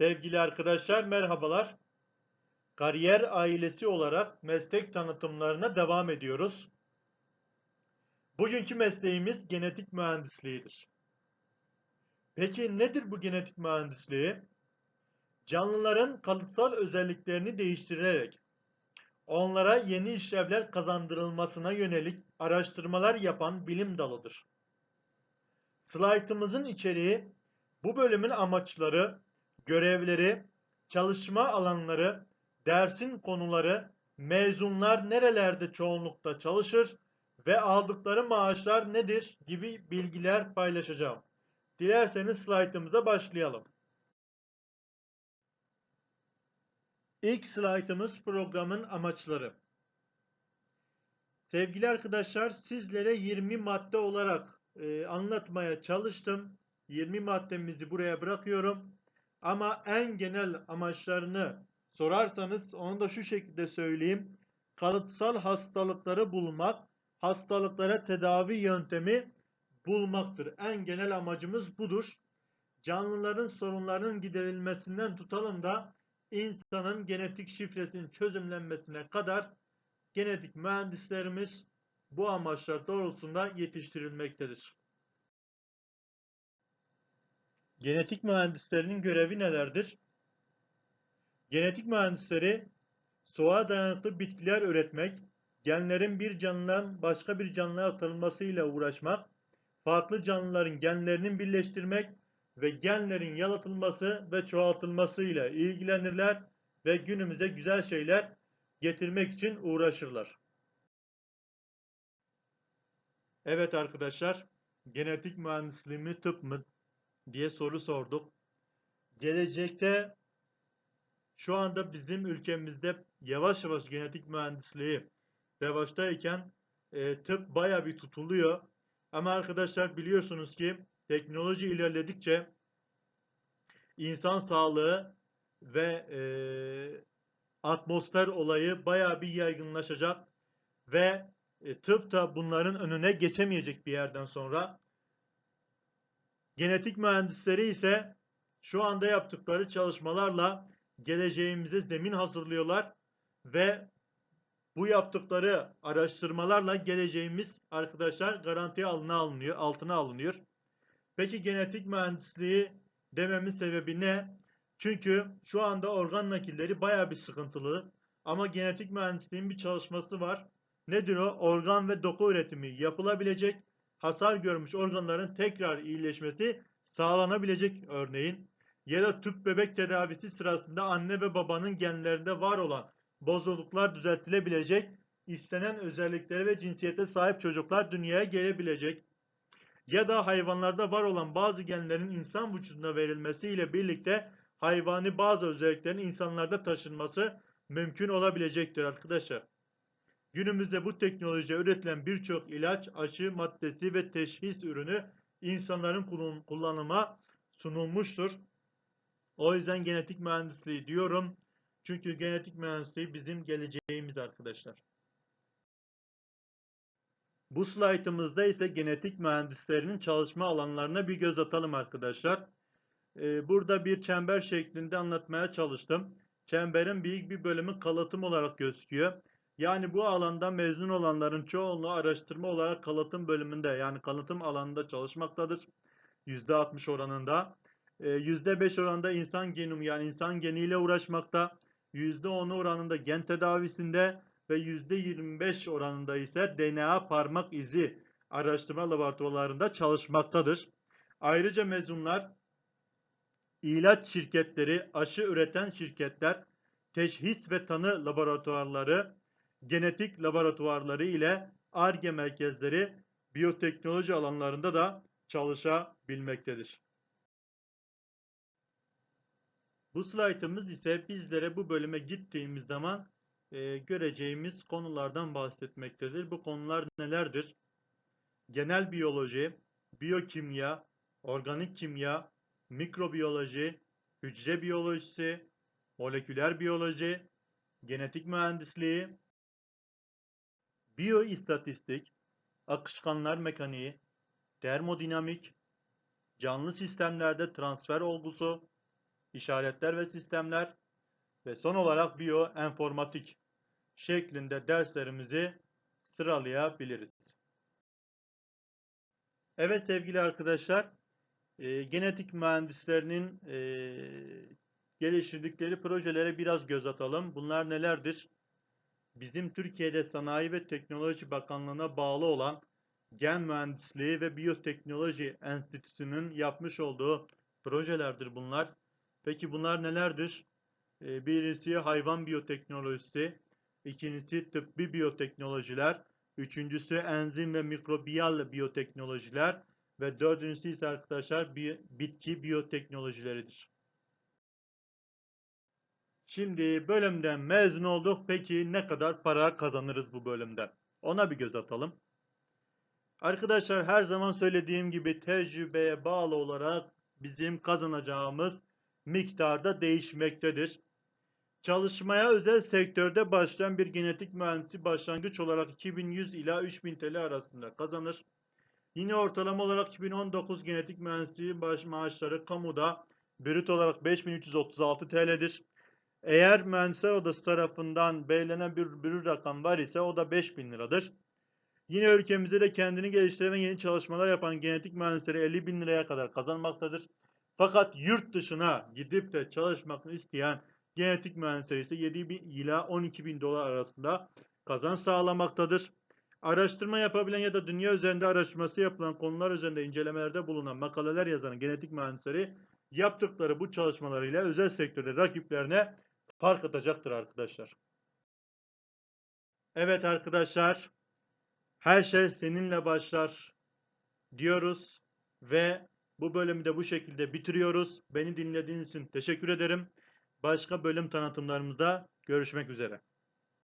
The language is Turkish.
Sevgili arkadaşlar merhabalar. Kariyer ailesi olarak meslek tanıtımlarına devam ediyoruz. Bugünkü mesleğimiz genetik mühendisliğidir. Peki nedir bu genetik mühendisliği? Canlıların kalıtsal özelliklerini değiştirerek onlara yeni işlevler kazandırılmasına yönelik araştırmalar yapan bilim dalıdır. Slaytımızın içeriği bu bölümün amaçları, görevleri, çalışma alanları, dersin konuları, mezunlar nerelerde çoğunlukta çalışır ve aldıkları maaşlar nedir gibi bilgiler paylaşacağım. Dilerseniz slaytımıza başlayalım. İlk slaytımız programın amaçları. Sevgili arkadaşlar sizlere 20 madde olarak e, anlatmaya çalıştım. 20 maddemizi buraya bırakıyorum. Ama en genel amaçlarını sorarsanız onu da şu şekilde söyleyeyim. Kalıtsal hastalıkları bulmak, hastalıklara tedavi yöntemi bulmaktır. En genel amacımız budur. Canlıların sorunlarının giderilmesinden tutalım da insanın genetik şifresinin çözümlenmesine kadar genetik mühendislerimiz bu amaçlar doğrultusunda yetiştirilmektedir. Genetik mühendislerinin görevi nelerdir? Genetik mühendisleri soğuğa dayanıklı bitkiler üretmek, genlerin bir canlıdan başka bir canlıya aktarılmasıyla uğraşmak, farklı canlıların genlerinin birleştirmek ve genlerin yalıtılması ve çoğaltılmasıyla ilgilenirler ve günümüze güzel şeyler getirmek için uğraşırlar. Evet arkadaşlar, genetik mühendisliği mi tıp mı diye soru sorduk. Gelecekte şu anda bizim ülkemizde yavaş yavaş genetik mühendisliği revaçtayken e, tıp baya bir tutuluyor. Ama arkadaşlar biliyorsunuz ki teknoloji ilerledikçe insan sağlığı ve e, atmosfer olayı baya bir yaygınlaşacak ve e, tıp da bunların önüne geçemeyecek bir yerden sonra. Genetik mühendisleri ise şu anda yaptıkları çalışmalarla geleceğimize zemin hazırlıyorlar ve bu yaptıkları araştırmalarla geleceğimiz arkadaşlar garantiye altına alınıyor, altına alınıyor. Peki genetik mühendisliği dememin sebebi ne? Çünkü şu anda organ nakilleri baya bir sıkıntılı. Ama genetik mühendisliğin bir çalışması var. Nedir o? Organ ve doku üretimi yapılabilecek hasar görmüş organların tekrar iyileşmesi sağlanabilecek örneğin ya da tüp bebek tedavisi sırasında anne ve babanın genlerinde var olan bozukluklar düzeltilebilecek, istenen özelliklere ve cinsiyete sahip çocuklar dünyaya gelebilecek ya da hayvanlarda var olan bazı genlerin insan vücuduna verilmesiyle birlikte hayvani bazı özelliklerin insanlarda taşınması mümkün olabilecektir arkadaşlar. Günümüzde bu teknolojiye üretilen birçok ilaç, aşı maddesi ve teşhis ürünü insanların kullanıma sunulmuştur. O yüzden genetik mühendisliği diyorum. Çünkü genetik mühendisliği bizim geleceğimiz arkadaşlar. Bu slaytımızda ise genetik mühendislerinin çalışma alanlarına bir göz atalım arkadaşlar. Ee, burada bir çember şeklinde anlatmaya çalıştım. Çemberin büyük bir bölümü kalıtım olarak gözüküyor. Yani bu alanda mezun olanların çoğunluğu araştırma olarak kalıtım bölümünde yani kalıtım alanında çalışmaktadır. %60 oranında. %5 ee, oranında insan genomu yani insan geniyle uğraşmakta. %10 oranında gen tedavisinde ve %25 oranında ise DNA parmak izi araştırma laboratuvarlarında çalışmaktadır. Ayrıca mezunlar ilaç şirketleri, aşı üreten şirketler, teşhis ve tanı laboratuvarları, genetik laboratuvarları ile ARGE merkezleri biyoteknoloji alanlarında da çalışabilmektedir. Bu slaytımız ise bizlere bu bölüme gittiğimiz zaman e, göreceğimiz konulardan bahsetmektedir. Bu konular nelerdir? Genel biyoloji, biyokimya, organik kimya, mikrobiyoloji, hücre biyolojisi, moleküler biyoloji, genetik mühendisliği, biyoistatistik, akışkanlar mekaniği, termodinamik, canlı sistemlerde transfer olgusu, işaretler ve sistemler ve son olarak biyoenformatik şeklinde derslerimizi sıralayabiliriz. Evet sevgili arkadaşlar, e, genetik mühendislerinin e, geliştirdikleri projelere biraz göz atalım. Bunlar nelerdir? Bizim Türkiye'de Sanayi ve Teknoloji Bakanlığı'na bağlı olan Gen Mühendisliği ve Biyoteknoloji Enstitüsü'nün yapmış olduğu projelerdir bunlar. Peki bunlar nelerdir? E, birisi hayvan biyoteknolojisi, ikincisi tıbbi biyoteknolojiler, üçüncüsü enzim ve mikrobiyal biyoteknolojiler ve dördüncüsü ise arkadaşlar bi- bitki biyoteknolojileridir. Şimdi bölümden mezun olduk. Peki ne kadar para kazanırız bu bölümden? Ona bir göz atalım. Arkadaşlar her zaman söylediğim gibi tecrübeye bağlı olarak bizim kazanacağımız miktarda değişmektedir. Çalışmaya özel sektörde başlayan bir genetik mühendisi başlangıç olarak 2100 ila 3000 TL arasında kazanır. Yine ortalama olarak 2019 genetik mühendisliği baş maaşları kamuda brüt olarak 5336 TL'dir. Eğer mühendisler odası tarafından belirlenen bir brüt rakam var ise o da 5000 liradır. Yine ülkemizde de kendini geliştiren yeni çalışmalar yapan genetik mühendisleri 50 bin liraya kadar kazanmaktadır. Fakat yurt dışına gidip de çalışmak isteyen genetik mühendisleri ise 7 bin ila 12 bin dolar arasında kazanç sağlamaktadır. Araştırma yapabilen ya da dünya üzerinde araştırması yapılan konular üzerinde incelemelerde bulunan makaleler yazan genetik mühendisleri yaptıkları bu çalışmalarıyla özel sektörde rakiplerine fark atacaktır arkadaşlar. Evet arkadaşlar, her şey seninle başlar diyoruz ve bu bölümü de bu şekilde bitiriyoruz. Beni dinlediğiniz için teşekkür ederim. Başka bölüm tanıtımlarımızda görüşmek üzere.